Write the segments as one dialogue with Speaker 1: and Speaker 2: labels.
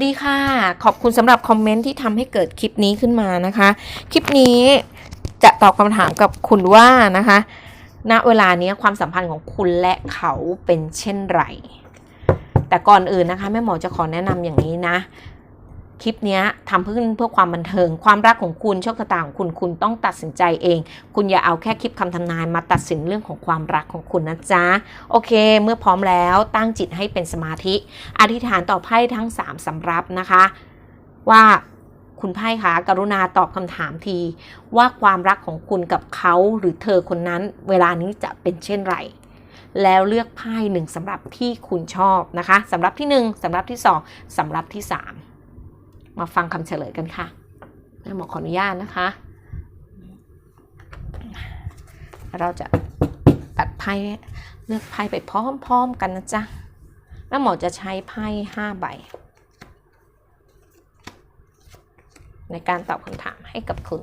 Speaker 1: วัสดีค่ะ ขอบคุณสำหรับคอมเมนต์ที่ทำให้เกิดคลิปนี้ขึ้นมานะคะ คลิปนี้จะตอบคำถามกับคุณว่านะคะ ณ เวลานี้ความสัมพันธ์ของคุณและเขาเป็นเช่นไร แต่ก่อนอื่นนะคะแม่หมอจะขอแนะนำอย่างนี้นะ คลิปนี้ทำเพื่อเพื่อความบันเทิง ความรักของคุณโชคชะตาของคุณคุณต้องตัดสินใจเอง คุณอย่าเอาแค่คลิปคำทำนายมาตัดสินเรื่องของความรักของคุณนะจ๊ะ โอเค เมื่อพร้อมแล้วตั้งจิตให้เป็นสมาธิ อธิษฐานต่อไพ่ทั้ง 3สำรับนะคะ ว่าคุณไพ่คะกรุณาตอบคำถามที ว่าความรักของคุณกับเขาหรือเธอคนนั้น เวลานี้จะเป็นเช่นไรแล้วเลือกไพ่หนึ่งสำหรับที่คุณชอบนะคะสำหรับที่ 1สำหรับที่ 2สำหรับที่ 3 มาฟังคำเฉลยกันค่ะแม่หมอขออนุญาตนะคะ เราจะตัดไพ่เลือกไพ่ไปพร้อมๆกันนะจ๊ะแม่หมอจะใช้ไพ่ห้าใบ ในการตอบคำถามให้กับคุณ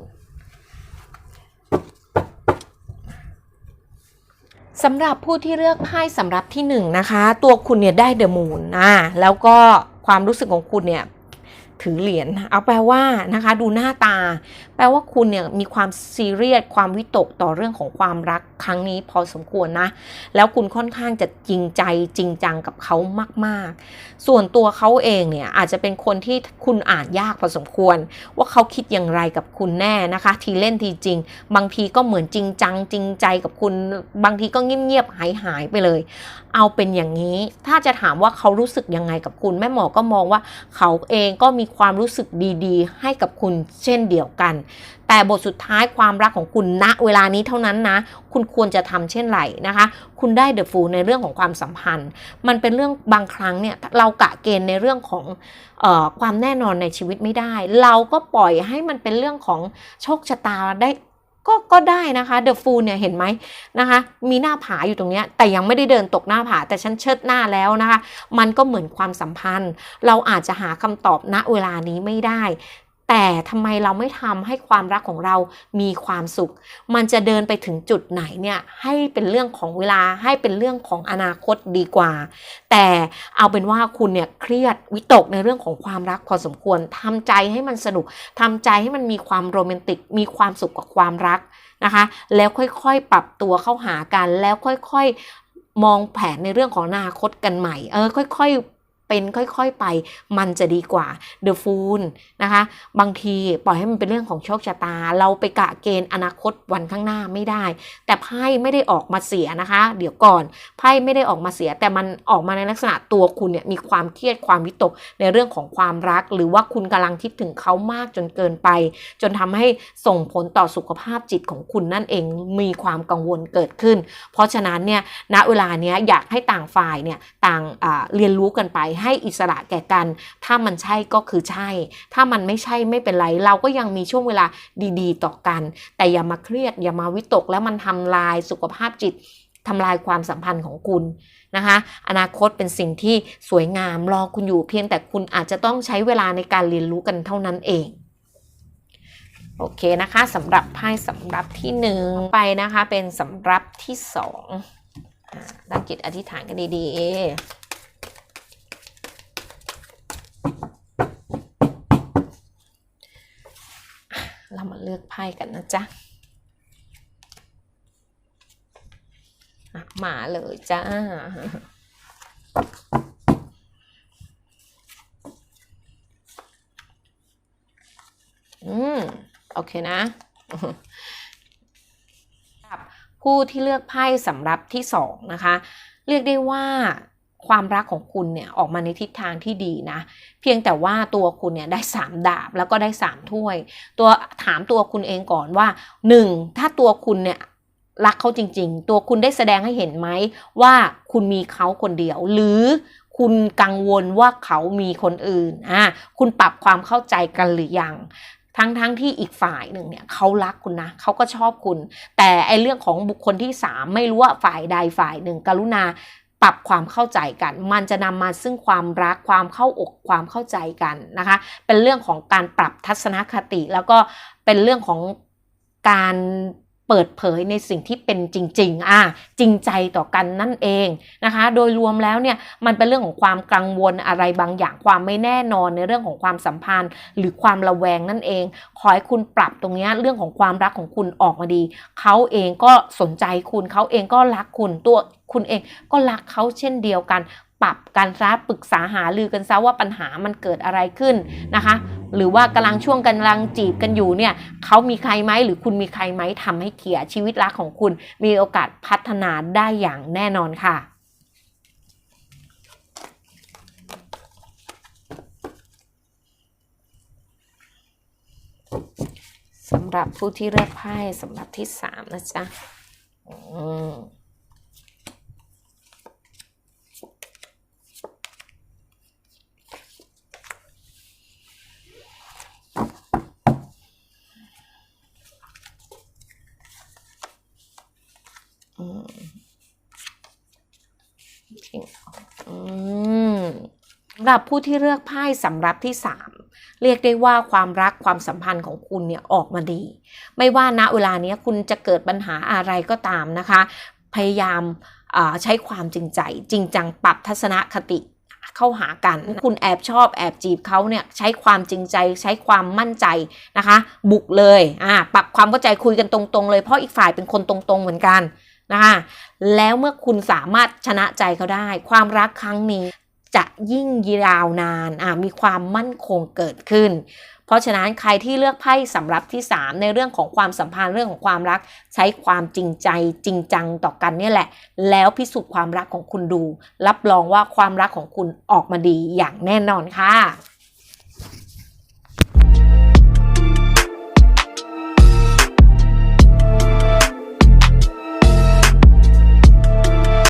Speaker 1: สำหรับผู้ที่เลือกไพ่สำหรับที่หนึ่งนะคะ ตัวคุณเนี่ยได้เดอะมูนนะแล้วก็ความรู้สึกของคุณเนี่ย ถือเหรียญเอาแปลว่านะคะ ดูหน้าตา แปลว่าคุณเนี่ยมีความซีเรียสความวิตกต่อเรื่องของความรักครั้งนี้พอสมควรนะ แล้วคุณค่อนข้างจะจริงใจจริงจังกับเขามาก ๆ ส่วนตัวเขาเองเนี่ยอาจจะเป็นคนที่คุณอ่านยากพอสมควร ว่าเขาคิดอย่างไรกับคุณแน่นะคะ ทีเล่นทีจริง บางทีก็เหมือนจริงจังจริงใจกับคุณ บางทีก็เงียบๆหายหายไปเลย เอาเป็นอย่างนี้ ถ้าจะถามว่าเขารู้สึกยังไงกับคุณแม่หมอก็มองว่าเขาเองก็มีความรู้สึกดีๆ ให้กับคุณเช่นเดียวกัน แต่บทสุดท้ายความรักของคุณณเวลานี้เท่านั้นนะ คุณควรจะทำเช่นไรนะคะ คุณได้เดอะฟูลในเรื่องของความสัมพันธ์ มันเป็นเรื่องบางครั้งเนี่ยเรากะเกณฑ์ในเรื่องของออความแน่นอนในชีวิตไม่ได้ เราก็ปล่อยให้มันเป็นเรื่องของโชคชะตาได้ ก็ก็ได้นะคะเดอะฟูเนี่ยเห็นไหมนะคะ มีหน้าผาอยู่ตรงเนี้ยแต่ยังไม่ได้เดินตกหน้าผา แต่ฉันเชิดหน้าแล้วนะคะ มันก็เหมือนความสัมพันธ์ เราอาจจะหาคำตอบณเวลานี้ไม่ได้ แต่ทำไมเราไม่ทำให้ความรักของเรามีความสุข มันจะเดินไปถึงจุดไหนเนี่ยให้เป็นเรื่องของเวลาให้เป็นเรื่องของอนาคตดีกว่า แต่เอาเป็นว่าคุณเนี่ยเครียดวิตกในเรื่องของความรักพอสมควรทำใจให้มันสนุกทำใจให้มันมีความโรแมนติก มีความสุขกับความรักนะคะ แล้วค่อยๆ ปรับตัวเข้าหากันแล้วค่อยๆมองแผนในเรื่องของอนาคตกันใหม่ เออ ค่อย ๆ เป็นค่อยๆไปมันจะดีกว่า The Fool นะคะ บางทีปล่อยให้มันเป็นเรื่องของโชคชะตา เราไปกะเกณฑ์อนาคตวันข้างหน้าไม่ได้ แต่ไพ่ไม่ได้ออกมาเสียนะคะ เดี๋ยวก่อนไพ่ไม่ได้ออกมาเสีย แต่มันออกมาในลักษณะตัวคุณเนี่ยมีความเครียดความวิตกในเรื่องของความรัก หรือว่าคุณกำลังคิดถึงเขามากจนเกินไป จนทำให้ส่งผลต่อสุขภาพจิตของคุณนั่นเองมีความกังวลเกิดขึ้น เพราะฉะนั้นเนี่ยณเวลาเนี้ยอยากให้ต่างฝ่ายเนี่ยต่างเรียนรู้กันไปให้อิสระแก่กัน ถ้ามันใช่ก็คือใช่ ถ้ามันไม่ใช่ไม่เป็นไร เราก็ยังมีช่วงเวลาดีๆ ต่อกัน แต่อย่ามาเครียดอย่ามาวิตกแล้วมันทำลายสุขภาพจิตทำลายความสัมพันธ์ของคุณนะคะ อนาคตเป็นสิ่งที่สวยงามรอคุณอยู่เพียงแต่คุณอาจจะต้องใช้เวลาในการเรียนรู้กันเท่านั้นเองโอเคนะคะสำหรับไพ่สำรับที่หนึ่งไปนะคะเป็นสำรับที่สองอ่าตั้งจิตอธิษฐานกันดีๆ เรามาเลือกไพ่กันนะจ๊ะอะมาเลยจ้าอืม โอเคนะครับผู้ที่เลือกไพ่สำหรับที่สองนะคะ เรียกได้ว่า ความรักของคุณเนี่ยออกมาในทิศทางที่ดีนะ เพียงแต่ว่าตัวคุณเนี่ยได้สามดาบแล้วก็ได้สามถ้วย ตัวถามตัวคุณเองก่อนว่าหนึ่งถ้าตัวคุณเนี่ยรักเขาจริง ๆ ตัวคุณได้แสดงให้เห็นไหมว่าคุณมีเขาคนเดียว หรือคุณกังวลว่าเขามีคนอื่นอะคุณปรับความเข้าใจกันหรือยังทั้งทั้งที่อีกฝ่ายหนึ่งเนี่ยเขารักคุณนะเขาก็ชอบคุณ แต่ไอเรื่องของบุคคลที่สามไม่รู้ว่าฝ่ายใดฝ่ายหนึ่ง กรุณา ปรับความเข้าใจกัน มันจะนำมาซึ่งความรักความเข้าอกความเข้าใจกันนะคะ เป็นเรื่องของการปรับทัศนคติ แล้วก็เป็นเรื่องของการ เปิดเผยในสิ่งที่เป็นจริงๆอะจริงใจต่อกันนั่นเองนะคะ โดยรวมแล้วเนี่ยมันเป็นเรื่องของความกังวลอะไรบางอย่างความไม่แน่นอนในเรื่องของความสัมพันธ์ หรือความระแวงนั่นเอง ขอให้คุณปรับตรงนี้เรื่องของความรักของคุณออกมาดี เขาเองก็สนใจคุณเขาเองก็รักคุณตัวคุณเองก็รักเขาเช่นเดียวกัน ปรับกันซะปรึกษาหารือกันซะว่าปัญหามันเกิดอะไรขึ้นนะคะ หรือว่ากำลังช่วงกำลังจีบกันอยู่เนี่ยเขามีใครไหมหรือคุณมีใครไหมทำให้เคลียร์ชีวิตรักของคุณ มีโอกาสพัฒนาได้อย่างแน่นอนค่ะสำหรับผู้ที่เลือกไพ่สำหรับที่สามนะจ๊ะอืมอืมอืมสำหรับผู้ที่เลือกไพ่สำหรับที่สามเรียกได้ว่าความรักความสัมพันธ์ของคุณเนี่ยออกมาดี ไม่ว่าณเวลาเนี้ยคุณจะเกิดปัญหาอะไรก็ตามนะคะ พยายามใช้ความจริงใจ จริงจังปรับทัศนคติเข้าหากัน คุณแอบชอบแอบจีบเขาเนี่ยใช้ความจริงใจใช้ความมั่นใจนะคะ บุกเลยอ่าปรับความเข้าใจคุยกันตรงๆ เลยเพราะอีกฝ่ายเป็นคนตรงๆเหมือนกันนะคะแล้วเมื่อคุณสามารถชนะใจเขาได้ ความรักครั้งนี้ จะยิ่งยาวนานมีความมั่นคงเกิดขึ้น เพราะฉะนั้นใครที่เลือกไพ่สำหรับที่ 3 ในเรื่องของความสัมพันธ์เรื่องของความรัก ใช้ความจริงใจจริงจังต่อกันเนี่ยแหละ แล้วพิสูจน์ความรักของคุณดู รับรองว่าความรักของคุณออกมาดีอย่างแน่นอนค่ะ